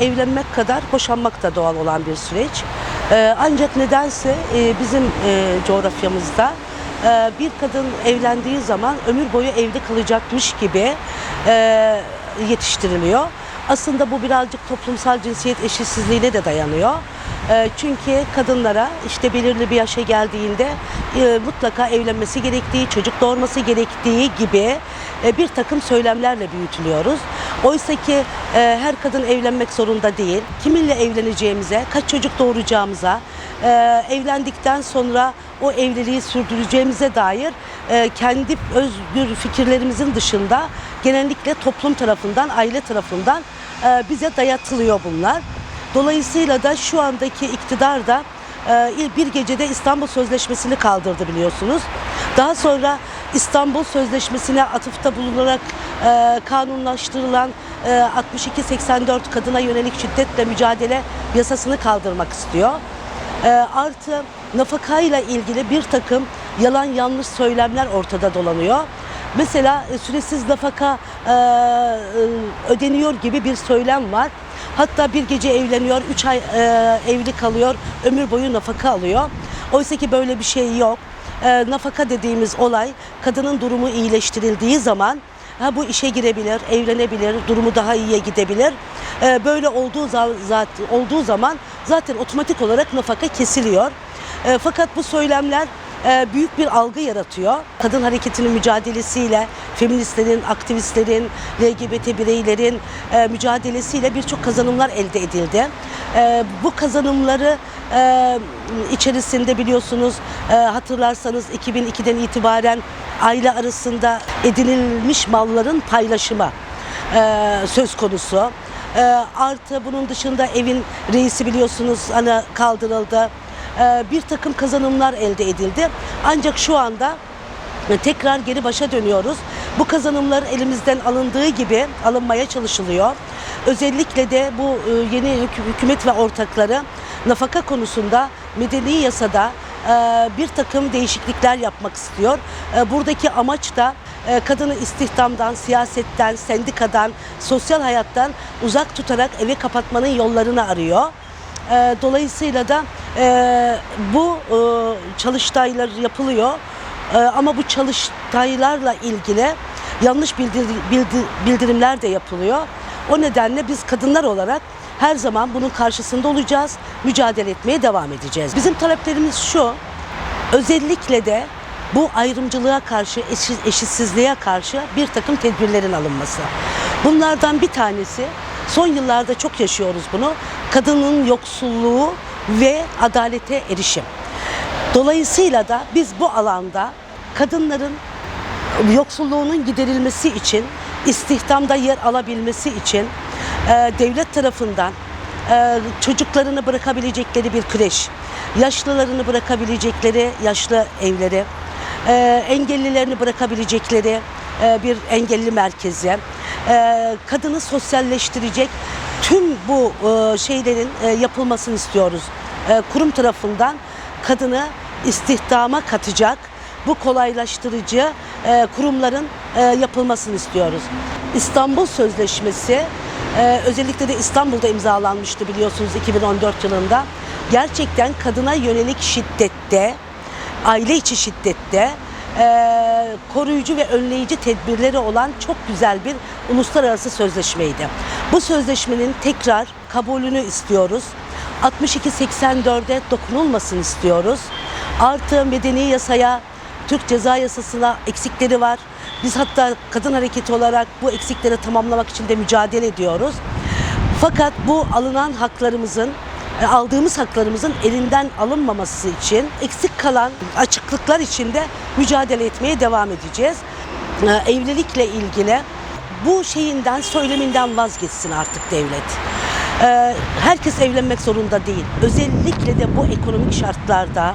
evlenmek kadar boşanmak da doğal olan bir süreç. Ee, ancak nedense e, bizim e, coğrafyamızda e, bir kadın evlendiği zaman ömür boyu evde kalacakmış gibi e, yetiştiriliyor. Aslında bu birazcık toplumsal cinsiyet eşitsizliğine de dayanıyor. Çünkü kadınlara işte belirli bir yaşa geldiğinde mutlaka evlenmesi gerektiği, çocuk doğurması gerektiği gibi bir takım söylemlerle büyütülüyoruz. Oysa ki e, her kadın evlenmek zorunda değil. Kiminle evleneceğimize, kaç çocuk doğuracağımıza, e, evlendikten sonra o evliliği sürdüreceğimize dair e, kendi özgür fikirlerimizin dışında genellikle toplum tarafından, aile tarafından e, bize dayatılıyor bunlar. Dolayısıyla da şu andaki iktidar da e, bir gecede İstanbul Sözleşmesi'ni kaldırdı biliyorsunuz. Daha sonra İstanbul Sözleşmesi'ne atıfta bulunarak e, kanunlaştırılan e, 62-84 kadına yönelik şiddetle mücadele yasasını kaldırmak istiyor. E, artı nafakayla ilgili bir takım yalan yanlış söylemler ortada dolanıyor. Mesela e, süresiz nafaka e, e, ödeniyor gibi bir söylem var. Hatta bir gece evleniyor, üç ay e, evli kalıyor, ömür boyu nafaka alıyor. Oysa ki böyle bir şey yok. E, nafaka dediğimiz olay kadının durumu iyileştirildiği zaman ha, bu işe girebilir, evlenebilir, durumu daha iyiye gidebilir. E, böyle olduğu, za- zaten, olduğu zaman zaten otomatik olarak nafaka kesiliyor. E, fakat bu söylemler büyük bir algı yaratıyor. Kadın hareketinin mücadelesiyle, feministlerin, aktivistlerin, LGBT bireylerin e, mücadelesiyle birçok kazanımlar elde edildi. E, bu kazanımları e, içerisinde biliyorsunuz e, hatırlarsanız 2002'den itibaren aile arasında edinilmiş malların paylaşımı e, söz konusu. E, artı bunun dışında evin reisi biliyorsunuz hani kaldırıldı. E, bir takım kazanımlar elde edildi. Ancak şu anda e, tekrar geri başa dönüyoruz. Bu kazanımlar elimizden alındığı gibi alınmaya çalışılıyor. Özellikle de bu e, yeni hükü- hükümet ve ortakları nafaka konusunda medeni yasada e, bir takım değişiklikler yapmak istiyor. Buradaki amaç da kadını istihdamdan, siyasetten, sendikadan, sosyal hayattan uzak tutarak eve kapatmanın yollarını arıyor. Dolayısıyla da e, bu e, çalıştaylar yapılıyor. E, ama bu çalıştaylarla ilgili yanlış bildir, bildi- bildirimler de yapılıyor. O nedenle biz kadınlar olarak her zaman bunun karşısında olacağız, mücadele etmeye devam edeceğiz. Bizim taleplerimiz şu, özellikle de bu ayrımcılığa karşı, eşi- eşitsizliğe karşı bir takım tedbirlerin alınması. Bunlardan bir tanesi, son yıllarda çok yaşıyoruz bunu, kadının yoksulluğu ve adalete erişim. Dolayısıyla da biz bu alanda kadınların yoksulluğunun giderilmesi için, istihdamda yer alabilmesi için e, devlet tarafından e, çocuklarını bırakabilecekleri bir kreş, yaşlılarını bırakabilecekleri yaşlı evleri, e, engellilerini bırakabilecekleri e, bir engelli merkezi, e, kadını sosyalleştirecek tüm bu e, şeylerin e, yapılmasını istiyoruz. E, kurum tarafından kadını istihdama katacak bu kolaylaştırıcı e, kurumların e, yapılmasını istiyoruz. İstanbul Sözleşmesi özellikle de İstanbul'da imzalanmıştı biliyorsunuz 2014 yılında. Gerçekten kadına yönelik şiddette, aile içi şiddette koruyucu ve önleyici tedbirleri olan çok güzel bir uluslararası sözleşmeydi. Bu sözleşmenin tekrar kabulünü istiyoruz. 62-84'e dokunulmasın istiyoruz. Artı medeni yasaya, Türk ceza yasasına eksikleri var. Biz hatta kadın hareketi olarak bu eksikleri tamamlamak için de mücadele ediyoruz. Fakat bu alınan haklarımızın e, aldığımız haklarımızın elinden alınmaması için eksik kalan açıklıklar içinde mücadele etmeye devam edeceğiz. E, Evlilikle ilgili bu şeyinden, söyleminden vazgeçsin artık devlet. E, Herkes evlenmek zorunda değil. Özellikle de bu ekonomik şartlarda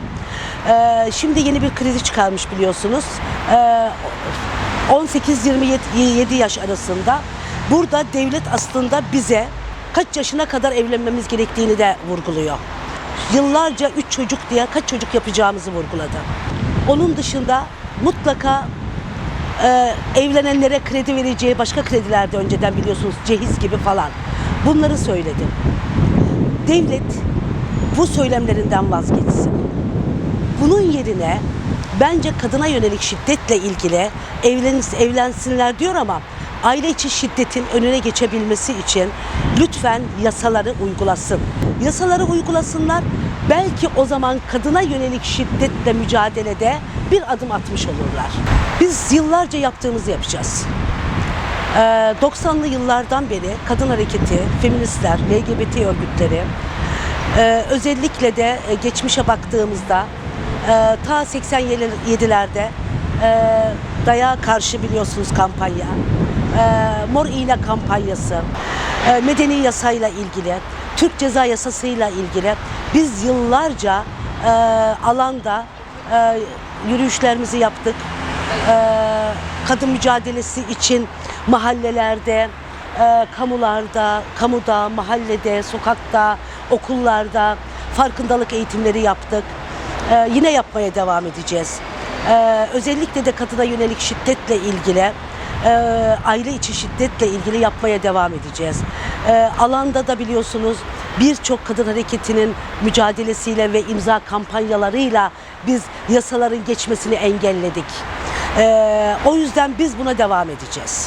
e, şimdi yeni bir kredi çıkarmış biliyorsunuz. E, 18-27 yaş arasında. Burada devlet aslında bize kaç yaşına kadar evlenmemiz gerektiğini de vurguluyor. Yıllarca üç çocuk diye kaç çocuk yapacağımızı vurguladı. Onun dışında mutlaka e, evlenenlere kredi vereceği başka kredilerde önceden biliyorsunuz cehiz gibi falan. Bunları söyledim. Devlet bu söylemlerinden vazgeçsin. Bunun yerine bence kadına yönelik şiddetle ilgili evlen, evlensinler diyor ama aile içi şiddetin önüne geçebilmesi için lütfen yasaları uygulasın. Yasaları uygulasınlar. Belki o zaman kadına yönelik şiddetle mücadelede bir adım atmış olurlar. Biz yıllarca yaptığımızı yapacağız. Ee, 90'lı yıllardan beri kadın hareketi, feministler, LGBT örgütleri ee, özellikle de e, geçmişe baktığımızda e, ta 87'lerde e, dayağa karşı biliyorsunuz kampanya, e, Mor İğne kampanyası, e, medeni yasayla ilgili, Türk ceza yasasıyla ilgili biz yıllarca e, alanda e, yürüyüşlerimizi yaptık. E, kadın mücadelesi için mahallelerde, e, kamularda, kamuda, mahallede, sokakta, okullarda farkındalık eğitimleri yaptık. E, yine yapmaya devam edeceğiz. E, özellikle de kadına yönelik şiddetle ilgili, e, aile içi şiddetle ilgili yapmaya devam edeceğiz. E, alanda da biliyorsunuz birçok kadın hareketinin mücadelesiyle ve imza kampanyalarıyla biz yasaların geçmesini engelledik. E, o yüzden biz buna devam edeceğiz.